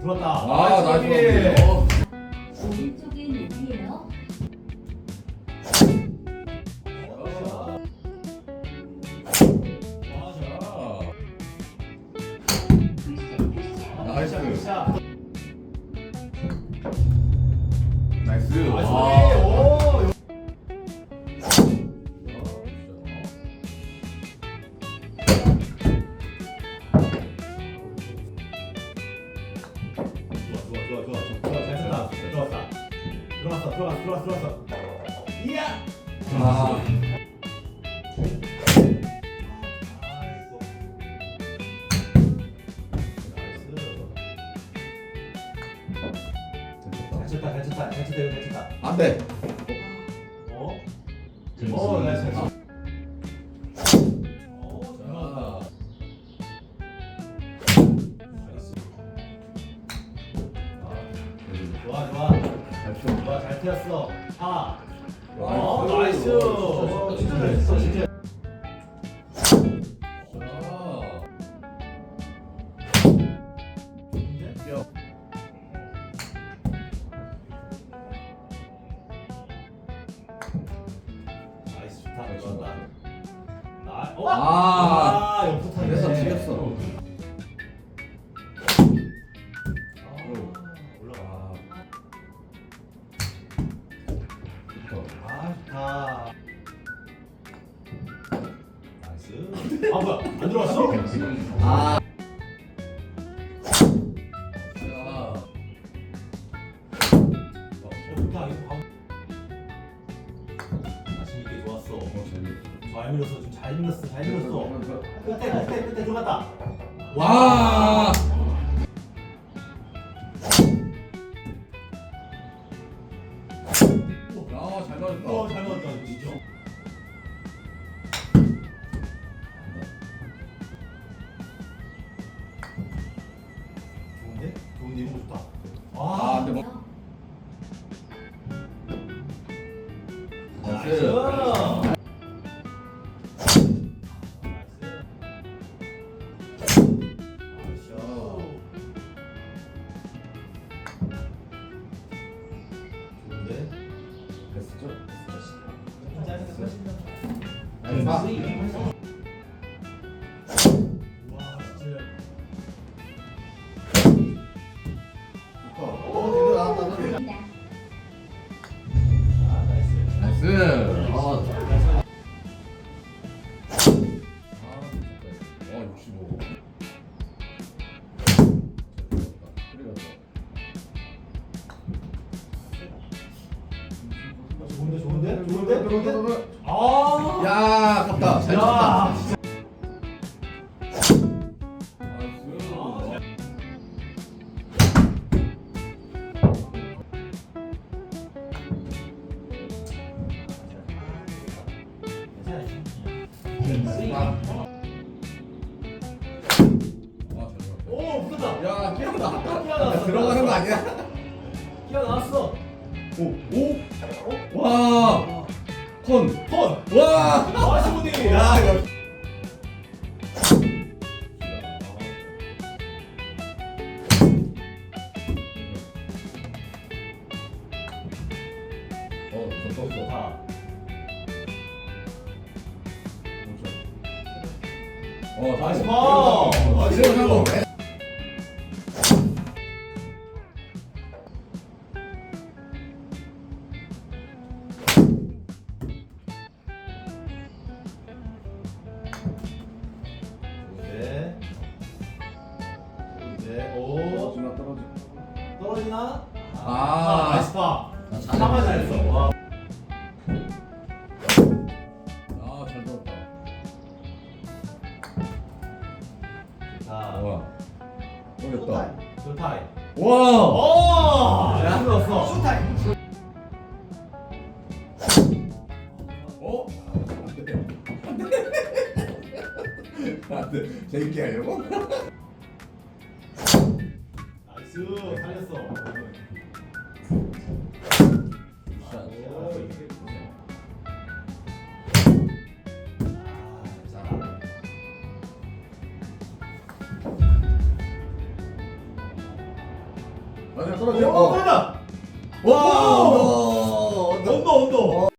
들었다. 아, 나 저기. 이거. 왼쪽엔 어디예요? 나이스. 자, 나이스. 아, 와. 저기. 오. 좋아, 좋아, 좋아, 좋아, 좋아. 좋아, 잘 쳤다. 들어왔다. 들어왔어, 들어왔어, 들어왔어, 들어왔어. 이야. 아. 나이스. 잘 쳤다, 잘 쳤다, 잘 쳤다, 이거 잘 쳤다. 안 돼. 어? 어, 나이스, 나이스. 어, 잘. 나이스. 아, 좋아, 좋아. 잘 쳐. 좋아, 잘 튀었어. 아. 어, 나이스. 어, 진짜 잘했어, 진짜. 다. 좋다. 나, 어? 아. 아, 타네. 그래서 튀겼어. 아. 좋다. 아, 좋다. 나이스. 아, 뭐야? 안 들어왔어? 아. 야. 어, 좋다. 이거 봐. 잘 밀었어. 좀잘 밀었어. 잘 밀었어. 끝에, 끝에, 끝에 들어갔다. 와. 아, 나이스. 나이스. 아, 65. 좋은데? 좋은데? 좋은데? 아! 야, 아깝다. 잘 야! 쳤다. 오, 붙었다. 야, 끼어나. 끼어나왔어. 들어가는 거 아니야? 끼어 나왔어. 오, 오. 와. 컨. 턴. 와. 아, 신부님. 야, 이거. 어, 저 떴어. 좋다. 어, 나이스 파. 나이스 이 떨어지나? 아. 파. 아, 잘했네. 사만 잘했어. 와. 아, 잘 들었다. 자. 와. 어렵다. 쇼타임. 와. 오! 야, 들었어. 쇼타임. 어? 안 돼. 안 돼. 재밌게 하려고? 아, 대박이다. 맞아, 떨어져. 어. 떨어다 와! 오! 언더, 언더.